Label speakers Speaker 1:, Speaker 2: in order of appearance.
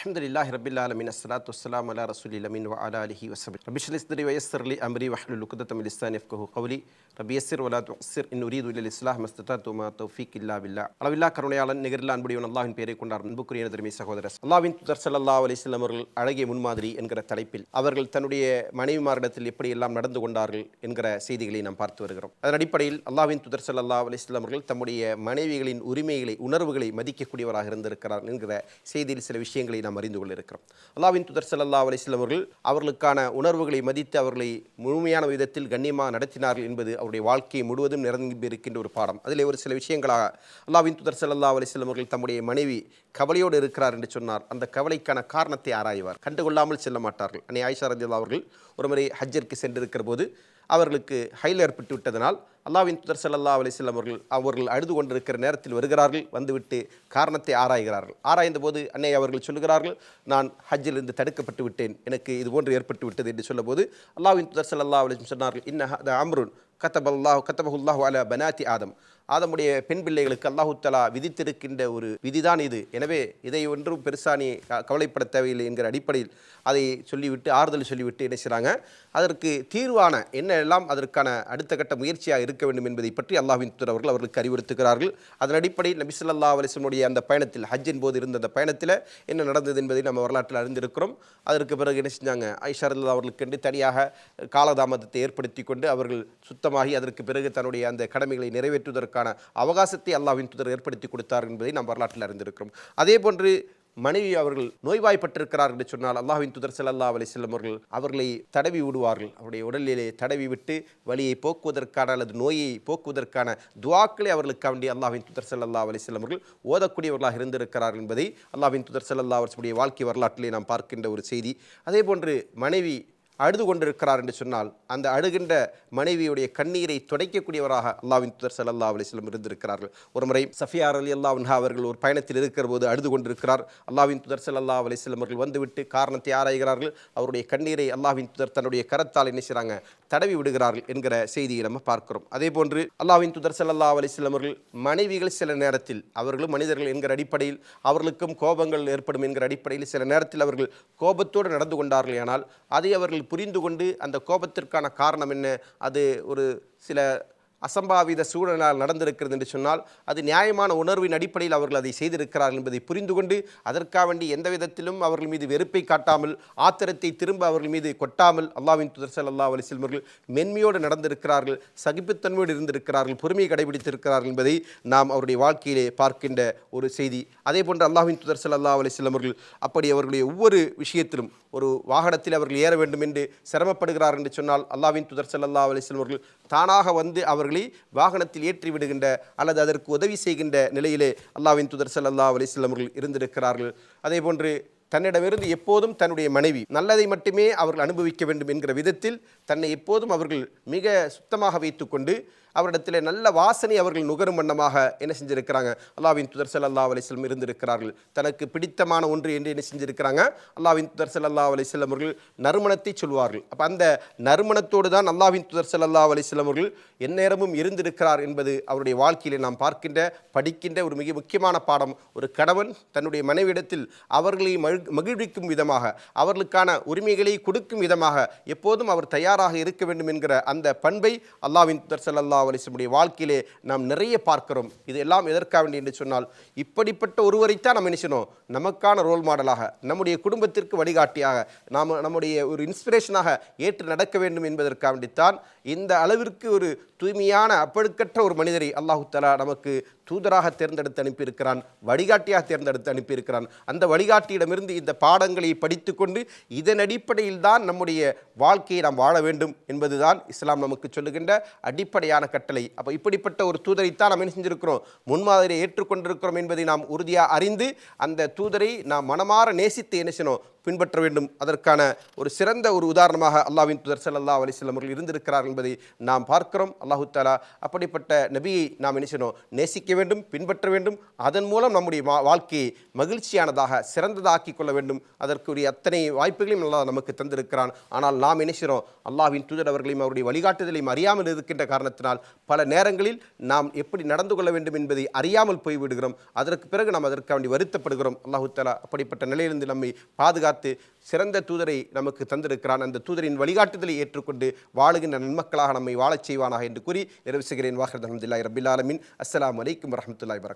Speaker 1: அஹமதுல்லாஹ் ரபில் ஆலமின் அஸ்லாத் வஸ்லாம் அலா ரசூல் அலமின் வ அலா அலஹி வசபி ரபிஷ்லி வயஸ்ரலி அம்ரி வஹலுல் குதத்தம் இஸ்லான் எஃப்கஹு ரபி யசிர் வலா துசிர் இன் உரீது உலில் இஸ்லாம் மஸ்தா துமா தௌஃபிக் இல்லா பில்லா அளவில்லா கருணையாளன் நிகரில் அன்புடையவன் அல்லாவின் பேரை கொண்டார் அன்புக்குரிய திருமை சகோதரர் அல்லாவின் துதர் சல்லா அலிஸ்லாம் அவர்கள் அழகிய முன்மாதிரி என்கிற தலைப்பில் அவர்கள் தன்னுடைய மனைவிமாரிடத்தில் எப்படி எல்லாம் நடந்து கொண்டார்கள் என்கிற செய்திகளை நாம் பார்த்து வருகிறோம். அதன் அடிப்படையில் அல்லாவின் துதர் சல்லா அலிஸ்லாம் அவர்கள் தம்முடைய மனைவிகளின் உரிமைகளை உணர்வுகளை மதிக்கக்கூடியவராக இருந்திருக்கிறார் என்கிற செய்தியில் சில விஷயங்களை நாம் அறிந்து கொள்ள இருக்கிறோம் அல்லாவின் துதர் சல்லா அலைஹி அவர்கள் அவர்களுக்கான உணர்வுகளை மதித்து அவர்களை முழுமையான விதத்தில் கண்ணியமாக நடத்தினார்கள் என்பது அவருடைய வாழ்க்கையை முழுவதும் நிரம்பியிருக்கின்ற ஒரு பாடம். அதில் ஒரு சில விஷயங்களாக அல்லாவின் துதர் சல்லா அலைஹி அவர்கள் தம்முடைய மனைவி கவலையோடு இருக்கிறார் என்று சொன்னார். அந்த கவலைக்கான காரணத்தை ஆராய்வார். கண்டுகொள்ளாமல் செல்ல மாட்டார்கள். அன்னை ஆயிஷா ரதியல்லாஹு அவர்கள் ஒருமுறை ஹஜ்ஜிற்கு சென்றிருக்கிற போது அவர்களுக்கு ஹைல் ஏற்பட்டு விட்டதனால் அல்லாஹ்வின் துதர் சல்லா அலைஹி வஸல்லம் அவர்கள் அவர்கள் அழுது கொண்டிருக்கிற நேரத்தில் வருகிறார்கள் வந்துவிட்டு காரணத்தை ஆராய்கிறார்கள். ஆராய்ந்த போது அன்னை அவர்கள் சொல்லுகிறார்கள் நான் ஹஜ்ஜிலிருந்து தடுக்கப்பட்டு விட்டேன் எனக்கு இது போன்று ஏற்பட்டு விட்டது என்று சொல்லும்போது அல்லாவின் துதர் சல்லா அலைஹி சொன்னார்கள் இன்ன அம்ருன் கத்தபல்லாஹ் கத்தபஹுல்லாஹு அல பனாத்தி ஆதம். ஆதமுடைய பெண் பிள்ளைகளுக்கு அல்லாஹுத்தலா விதித்திருக்கின்ற ஒரு விதிதான் இது. எனவே இதை ஒன்றும் பெருசா நீ க- கவலைப்பட தேவையில்லை என்கிற அடிப்படையில் அதை சொல்லிவிட்டு ஆறுதல் சொல்லிவிட்டு என்ன செய்கிறாங்க அதற்கு தீர்வான என்ன எல்லாம் அதற்கான அடுத்த கட்ட முயற்சியாக இருக்க வேண்டும் என்பதை பற்றி அல்லாஹின் தூர் அவர்கள் அவர்களுக்கு அறிவுறுத்துகிறார்கள். அதன் அடிப்படையில் நபி ஸல்லல்லாஹு அலைஹி அந்த பயணத்தில் ஹஜ்ஜின் போது இருந்த அந்த பயணத்தில் என்ன நடந்தது என்பதை நம்ம வரலாற்றில் அறிந்திருக்கிறோம். அதற்கு பிறகு என்ன செஞ்சாங்க? ஐஷா அவர்களுக்கு அவர்களுக்கென்று தனியாக காலதாமதத்தை ஏற்படுத்தி கொண்டு அவர்கள் சுத்தமாகி அதற்கு பிறகு தன்னுடைய அந்த கடமைகளை நிறைவேற்றுவதற்கான அவகாசத்தை அல்லாஹ்வின் தூதர் ஏற்படுத்தி கொடுத்தார் என்பதை நாம் வரலாற்றில் அறிந்திருக்கிறோம். அதே போன்று மனைவி அவர்கள் நோய்வாய்ப்பட்டிருக்கிறார்கள் என்று சொன்னால் அல்லாஹ்வின் துதர் செல்லல்லா அலி வஸல்லம் அவர்கள் அவர்களை தடவி விடுவார்கள். அவருடைய உடலிலே தடவி விட்டு வலியை போக்குவதற்கான அல்லது நோயை போக்குவதற்கான துவாக்களை அவர்களுக்கு வேண்டிய அல்லாஹின் துதர் செல்லல்லா அலி வஸல்லம் அவர்கள் ஓதக்கூடியவர்களாக இருந்திருக்கிறார்கள் என்பதை அல்லாஹின் துதர் செல்லல்லா அவர்களுடைய வாழ்க்கை வரலாற்றிலே நாம் பார்க்கின்ற ஒரு செய்தி. அதே போன்று மனைவி அழுது கொண்டிருக்கிறார் என்று சொன்னால் அந்த அழுகின்ற மனைவியுடைய கண்ணீரை துடைக்கக்கூடியவராக அல்லாஹ்வின் தூதர் சல்லா அலிஸ்லம் இருந்திருக்கிறார்கள். ஒரு முறை சஃபியார் அலி அல்லாஹ் அவர்கள் ஒரு பயணத்தில் இருக்கிற போது அழுது கொண்டிருக்கிறார். அல்லாவின் தூதர் சல்லா அலிஸ்லம் அவர்கள் வந்துவிட்டு காரணத்தை ஆராய்கிறார்கள். அவருடைய கண்ணீரை அல்லாவின் தூதர் தன்னுடைய கரத்தால் என்ன செய்கிறாங்க? தடவி விடுகிறார்கள் என்கிற செய்தியை நம்ம பார்க்கிறோம். அதே போன்று அல்லாஹ்வின் தூதர் சல்லா அலிஸ்லம் அவர்கள் மனைவிகள் சில நேரத்தில் அவர்களும் மனிதர்கள் என்கிற அடிப்படையில் அவர்களுக்கும் கோபங்கள் ஏற்படும் என்கிற அடிப்படையில் சில நேரத்தில் அவர்கள் கோபத்தோடு நடந்து கொண்டார்கள் ஆனால் அதை அவர்கள் புரிந்து கொண்டு அந்த கோபத்திற்கான காரணம் என்ன? அது ஒரு சில அசம்பாவித சூழலால் நடந்திருக்கிறது என்று சொன்னால் அது நியாயமான உணர்வின் அடிப்படையில் அவர்கள் அதை செய்திருக்கிறார்கள் என்பதை புரிந்து கொண்டு அதற்காக வேண்டி எந்த விதத்திலும் அவர்கள் மீது வெறுப்பை காட்டாமல் ஆத்திரத்தை திரும்ப அவர்கள் மீது கொட்டாமல் அல்லாவின் துதர் ஸல்லல்லாஹு அலைஹி மென்மையோடு நடந்திருக்கிறார்கள் சகிப்புத்தன்மையோடு இருந்திருக்கிறார்கள் பொறுமையை கடைபிடித்திருக்கிறார்கள் என்பதை நாம் அவருடைய வாழ்க்கையிலே பார்க்கின்ற ஒரு செய்தி. அதே போன்று அல்லாவின் துதர் ஸல்லல்லாஹு அலைஹி அப்படி அவர்களுடைய ஒவ்வொரு விஷயத்திலும் ஒரு வாகனத்தில் அவர்கள் ஏற வேண்டும் என்று சிரமப்படுகிறார் என்று சொன்னால் அல்லாஹ்வின் துதர் சல்லா அலிஸ்லம் அவர்கள் தானாக வந்து அவர்களை வாகனத்தில் ஏற்றி விடுகின்ற அல்லது அதற்கு உதவி செய்கின்ற நிலையிலே அல்லாவின் துதர் சல்லா அலிஸ்லம் அவர்கள் இருந்திருக்கிறார்கள். அதே போன்று தன்னிடமிருந்து எப்போதும் தன்னுடைய மனைவி நல்லதை மட்டுமே அவர்கள் அனுபவிக்க வேண்டும் என்கிற விதத்தில் தன்னை எப்போதும் அவர்கள் மிக சுத்தமாக வைத்துக்கொண்டு அவரிடத்தில் நல்ல வாசனை அவர்கள் நுகரும் வண்ணமாக என்ன செஞ்சிருக்கிறாங்க? அல்லாஹ்வின் துதர் ஸல்லல்லாஹு அலிஸ்லம் இருந்திருக்கிறார்கள். தனக்கு பிடித்தமான ஒன்று என்று என்ன செஞ்சிருக்கிறாங்க? அல்லாவின் துதர் ஸல்லல்லாஹு அலிஸ்லம் அவர்கள் நறுமணத்தை சொல்வார்கள். அப்போ அந்த நறுமணத்தோடு தான் அல்லாவின் துதர் ஸல்லல்லாஹு அலிஸ்லம் அவர்கள் எந்நேரமும் இருந்திருக்கிறார் என்பது அவருடைய வாழ்க்கையிலே நாம் பார்க்கின்ற படிக்கின்ற ஒரு மிக முக்கியமான பாடம். ஒரு கணவன் தன்னுடைய மனைவியிடத்தில் அவர்களை மகிழ் மகிழ்விக்கும் விதமாக அவர்களுக்கான உரிமைகளை கொடுக்கும் விதமாக எப்போதும் அவர் தயாராக இருக்க வேண்டும் என்கிற அந்த பண்பை அல்லாஹ்வின் துதர் ஸல்லல்லாஹு அலைஹி வாழ்க்கையிலே நாம் நிறைய பார்க்கிறோம். இது எல்லாம் எதற்காக வேண்டி என்று சொன்னால் இப்படிப்பட்ட ஒருவரைத்தான் நம்ம நினைச்சணும் நமக்கான ரோல் மாடலாக நம்முடைய குடும்பத்திற்கு வழிகாட்டியாக நாம் நம்முடைய ஒரு இன்ஸ்பிரேஷனாக ஏற்று நடக்க வேண்டும் என்பதற்காக வேண்டித்தான் இந்த அளவிற்கு ஒரு தூய்மையான அப்பழுக்கற்ற ஒரு மனிதரை அல்லாஹு தலா நமக்கு தூதராக தேர்ந்தெடுத்து அனுப்பியிருக்கிறான் வழிகாட்டியாக தேர்ந்தெடுத்து அனுப்பியிருக்கிறான். அந்த வழிகாட்டியிடமிருந்து இந்த பாடங்களை படித்துக்கொண்டு இதன் அடிப்படையில் தான் நம்முடைய வாழ்க்கையை நாம் வாழ வேண்டும் என்பதுதான் இஸ்லாம் நமக்கு சொல்லுகின்ற அடிப்படையான கட்டளை. அப்போ இப்படிப்பட்ட ஒரு தூதரைத்தான் நாம் என்ன செஞ்சிருக்கிறோம்? முன்மாதிரியை ஏற்றுக்கொண்டிருக்கிறோம் என்பதை நாம் உறுதியாக அறிந்து அந்த தூதரை நாம் மனமாற நேசித்து என்ன செய்யணும்? பின்பற்ற வேண்டும். அதற்கான ஒரு சிறந்த ஒரு உதாரணமாக அல்லாஹ்வின் துதர் சல்லா அலைஹி அவர்கள் இருந்திருக்கிறார் என்பதை நாம் பார்க்கிறோம். அல்லாஹு தாலா அப்படிப்பட்ட நபியை நாம் என்ன நேசிக்க வேண்டும் பின்பற்ற வேண்டும். அதன் மூலம் நம்முடைய வாழ்க்கையை மகிழ்ச்சியானதாக சிறந்ததாக்கி கொள்ள வேண்டும். அதற்குரிய அத்தனை வாய்ப்புகளையும் நல்லா நமக்கு தந்திருக்கிறான். ஆனால் நாம் நினைச்சிறோம் செய்கிறோம் அல்லாஹ்வின் தூதர் அவர்களையும் அவருடைய வழிகாட்டுதலையும் அறியாமல் இருக்கின்ற காரணத்தினால் பல நேரங்களில் நாம் எப்படி நடந்து கொள்ள வேண்டும் என்பதை அறியாமல் போய்விடுகிறோம். அதற்கு பிறகு நாம் அதற்கு வேண்டி வருத்தப்படுகிறோம். அல்லாஹு தாலா அப்படிப்பட்ட நிலையிலிருந்து நம்மை பாதுகாத்து சிறந்த தூதரை நமக்கு தந்திருக்கிறான். அந்த தூதரின் வழிகாட்டுதலை ஏற்றுக்கொண்டு வாழுகின்ற நன்மக்களாக நம்மை வாழச் செய்வானாக என்று கூறி நிறைவு செய்கிறேன். வாஹர் அஹமதுல்லாஹி ரபில் ஆலமின். அஸ்லாம் அலைக்கும் வரஹ்மத்துல்லாஹி வரகாத்துஹு